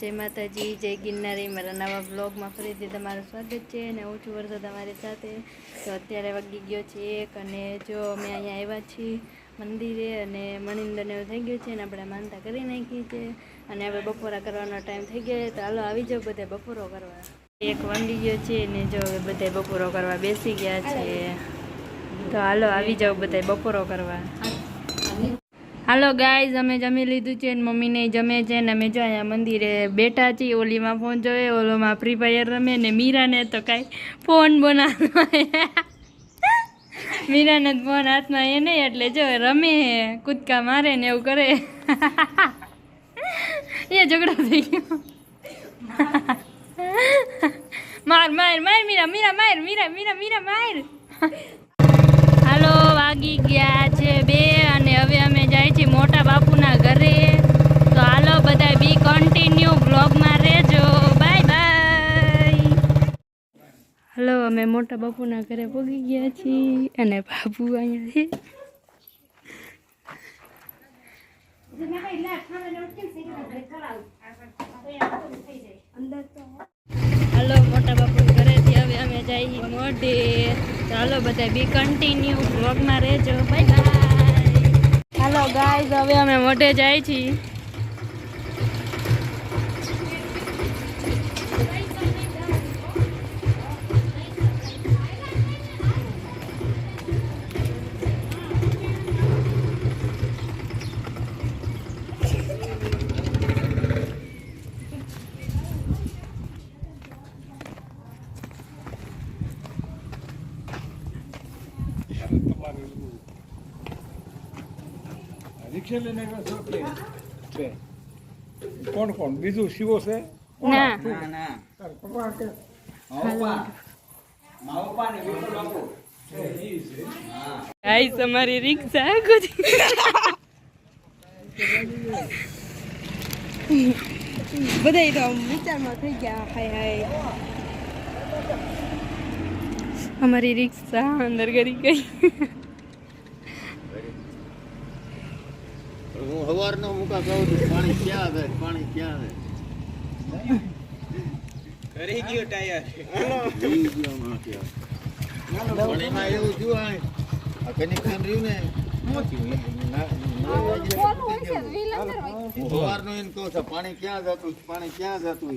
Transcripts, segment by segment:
જય માતાજી, જય ગિરનારી. મારા નવા બ્લોગમાં ફરીથી તમારું સ્વાગત છે અને હું છું વર્ષો તમારી સાથે. તો અત્યારે વાગી ગયો છે એક અને જો અમે અહીંયા આવ્યા છીએ મંદિરે અને મણિંદરને એવું થઈ ગયું છે અને આપણે માનતા કરી નાખી છે. અને હવે બપોરા કરવાનો ટાઈમ થઈ ગયો તો હાલો આવી જાઓ બધા બપોરો કરવા. એક વાગી ગયો છે ને જો હવે બધા બપોરો કરવા બેસી ગયા છે. તો હાલો આવી જાઓ બધા બપોરો કરવા. હાલો ગાઈઝ, અમે જમી લીધું છે મમ્મીને જમે છે ને અમે જો અહીંયા મંદિરે બેઠા છીએ. ઓલીમાં ફોન જોવે ઓલોમાં ફ્રી ફાયર રમે ને મીરાને તો કાંઈ ફોન બનાવવા મીરાને ફોન હાથમાં એ નહીં, એટલે જો રમે, કૂદકા મારે ને એવું કરે. એ ઝઘડો થઈ ગયો. માર માર માર, મીરા મીરા, માર, મીરા મીરા મીરા, માર. હાલો, વાગી ગયા છે બે અને હવે અમે જાય છીએ મોટા બાપુના ઘરે તો હાલો બધા બી કન્ટિન્યુ બ્લોગમાં રહેજો બાય બાય હાલો, અમે મોટા બાપુના ઘરે પહોંચી ગયા છીએ અને બાપુ અહીંયા છે. હાલો, મોટા બાપુ ઘરેથી હવે અમે જઈએ મોઢે. ચાલો બધા બી કન્ટિન્યુ બ્લોગમાં રહેજો. બાય બાય હાલો ગાય હવે અમે મોઢે જાય છીએ. રિક્ષા લઈને આવ્યા છો કે? બે. કોણ કોણ? બીજું શિવો છે? ના. ના પપ્પા કે? ગાઈઝ અમારી રિક્ષા ગુજરી બધા તો વિચારમાં થઈ ગયા હાય હાય. અમારી રિક્ષા અંદર કરી ગઈ. હું સવારનો મુકા કહું છું પાણી ક્યાં છે પાણી ક્યાં છે કરી ગયો ટાયર પાણીમાં એવું થયું આ કનેક્શન રહ્યું ને સવારનો એમ કહું છું પાણી ક્યાં જતું? પાણી ક્યાં જતું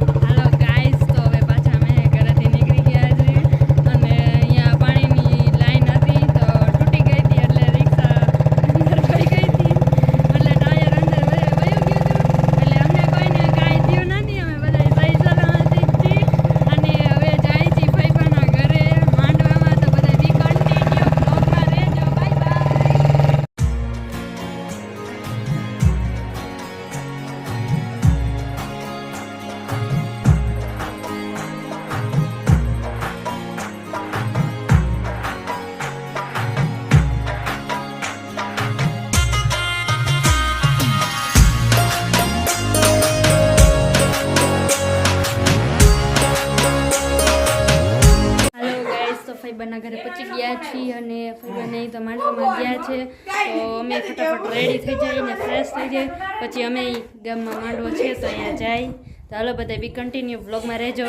ગાઈસ ઘરે પહોંચી ગયા છીએ અને ફઈબાને અહીં તો માંડવામાં ગયા છે. તો અમે ફટાફટ રેડી થઈ જઈએ ને ફ્રેશ થઈ જાય. પછી અમે ગામમાં માંડવો છે તો અહીંયા જાય. તો હાલો બધા બી કન્ટિન્યુ બ્લોગમાં રહેજો.